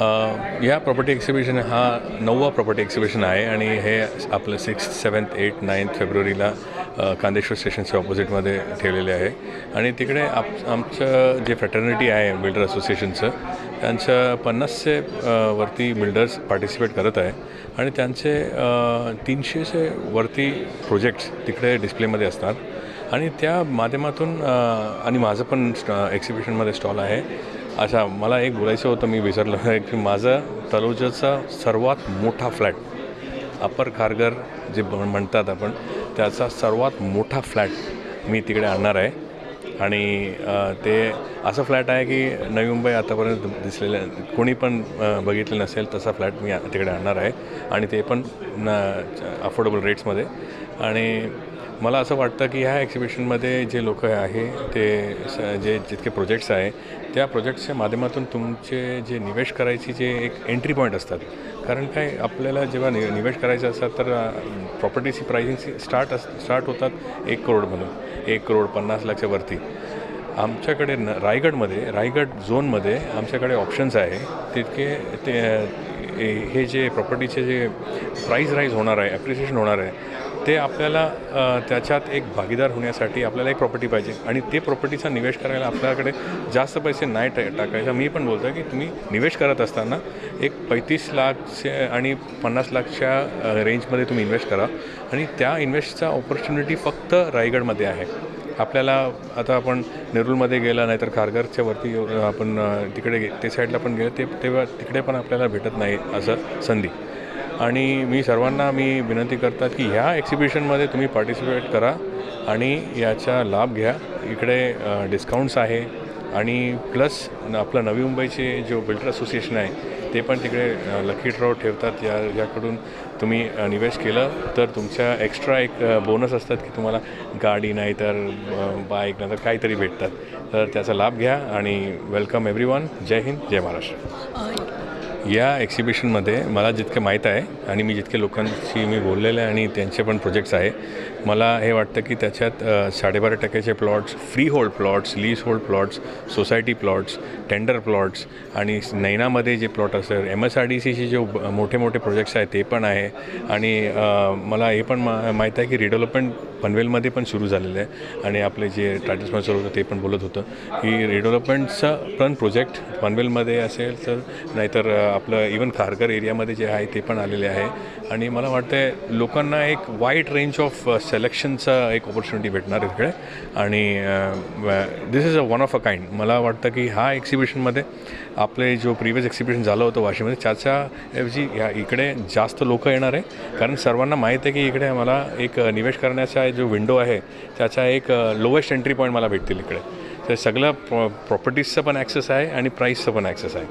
या property exhibition हा नववा प्रॉपर्टी एक्झिबिशन आहे आणि हे आपलं सिक्स सेवन्थ एट नाईन्थ फेब्रुवारीला कांदेश्वर स्टेशनच्या ऑपोजिटमध्ये ठेवलेले आहे. आणि तिकडे आप आमचं जे फ्रॅटर्निटी आहे बिल्डर असोसिएशनचं त्यांचं पन्नासचे वरती बिल्डर्स पार्टिसिपेट करत आहे. आणि त्यांचे तीनशेचे वरती प्रोजेक्ट्स तिकडे डिस्प्लेमध्ये असतात. आणि त्या माध्यमातून आणि माझं पण एक्झिबिशनमध्ये स्टॉल आहे. अच्छा मला एक बोलायचं होतं मी विसरलो. आहे की माझं तलोजाचा सर्वात मोठा फ्लॅट अपर खारघर जे म्हणतात आपण त्याचा सर्वात मोठा फ्लॅट मी तिकडे आणणार आहे. आणि ते असं फ्लॅट आहे की नवी मुंबई आतापर्यंत दिसलेलं कोणी पण बघितलं नसेल तसा फ्लॅट मी तिकडे आणणार आहे. आणि ते पण न अफोर्डेबल रेट्समध्ये आणि मला असं वाटतं की ह्या एक्झिबिशनमध्ये जे लोक आहे ते स जे जितके प्रोजेक्ट्स आहे त्या प्रोजेक्ट्सच्या माध्यमातून तुमचे जे निवेश करायची जे एक एंट्री पॉईंट असतात. कारण काय आपल्याला जेव्हा नि निवेश करायचं असतात तर प्रॉपर्टीची प्राइसिंग स्टार्ट अस स्टार्ट होतात एक करोड म्हणून एक करोड पन्नास लाखच्यावरती आमच्याकडे न रायगडमध्ये रायगड झोनमध्ये आमच्याकडे ऑप्शन्स आहे. तितके ते हे- हे जे प्रॉपर्टीचे जे प्राईस राईज होणार आहे ॲप्रिसिएशन होणार आहे ते आपल्याला त्याच्यात एक भागीदार होण्यासाठी आपल्याला एक प्रॉपर्टी पाहिजे. आणि ते प्रॉपर्टीचा निवेश करायला आपल्याकडे जास्त पैसे नाही टा टाकायचा. मी पण बोलतो की तुम्ही निवेश करत असताना एक पैतीस लाखचे आणि पन्नास लाखच्या रेंजमध्ये तुम्ही इन्व्हेस्ट करा. आणि त्या इन्व्हेस्टचा ऑपॉर्च्युनिटी फक्त रायगडमध्ये आहे. आपल्याला आता आपण नेरूळमध्ये गेला नाहीतर खारघरच्या वरती आपण तिकडे गे- ते साईडला पण गेलं ते तेव्हा तिकडे पण आपल्याला भेटत नाही असं संधी. आणि मी सर्वांना मी विनंती करतात की ह्या एक्झिबिशनमध्ये तुम्ही पार्टिसिपेट करा आणि याचा लाभ घ्या. इकडे डिस्काउंट्स आहे आणि प्लस आपलं नवी मुंबईचे जो बिल्डर असोसिएशन आहे ते पण तिकडे लकी ड्रॉ ठेवतात. या याकडून तुम्ही निवेश केलं तर तुमच्या एक्स्ट्रा एक बोनस असतात की तुम्हाला गाडी नाही तर बाईक नाही तर काहीतरी भेटतात. तर त्याचा लाभ घ्या आणि वेलकम एव्हरी वन जय हिंद जय महाराष्ट्र. या एक्झिबिशनमध्ये मला जितकं माहीत आहे आणि मी जितके लोकांशी मी बोललेलं आहे आणि त्यांचे पण प्रोजेक्ट्स आहे मला हे वाटतं की त्याच्यात साडेबारा टक्क्याचे plots free hold plots lease hold plots society plots tender plots आणि नैनामध्ये जे प्लॉट असतात एम एस आर डी सीचे जे मोठे मोठे प्रोजेक्ट्स आहेत ते पण आहे. आणि मला हे पण मा माहीत आहे की रिडेव्हलपमेंट पनवेलमध्ये पण सुरू झालेलं आहे. आणि आपले जे टायटल स्पॉन्सर होतं ते पण बोलत होतं. की रिडेव्हलपमेंटचा पण प्रोजेक्ट पनवेलमध्ये असेल तर नाहीतर आपलं इवन खारघर एरियामध्ये जे आहे ते पण आलेले आहे. आणि मला वाटतं आहे लोकांना एक वाईट रेंज ऑफ सिलेक्शनचा एक ऑपॉर्च्युनिटी भेटणार इकडे आणि this is a one of a kind मला वाटतं की हा एक्झिबिशनमध्ये आपले जो प्रिव्हियस एक्झिबिशन झालं होतं वाशीमध्ये त्याच्याऐवजी ह्या इकडे जास्त लोक येणार आहे. कारण सर्वांना माहीत आहे की इकडे मला एक निवेश करण्याचा जो विंडो आहे त्याचा एक लोवेस्ट एंट्री पॉईंट मला भेटतील इकडे. तर सगळं प्रॉ प्रॉपर्टीजचं पण ॲक्सेस आहे आणि प्राईसचं पण ॲक्सेस आहे.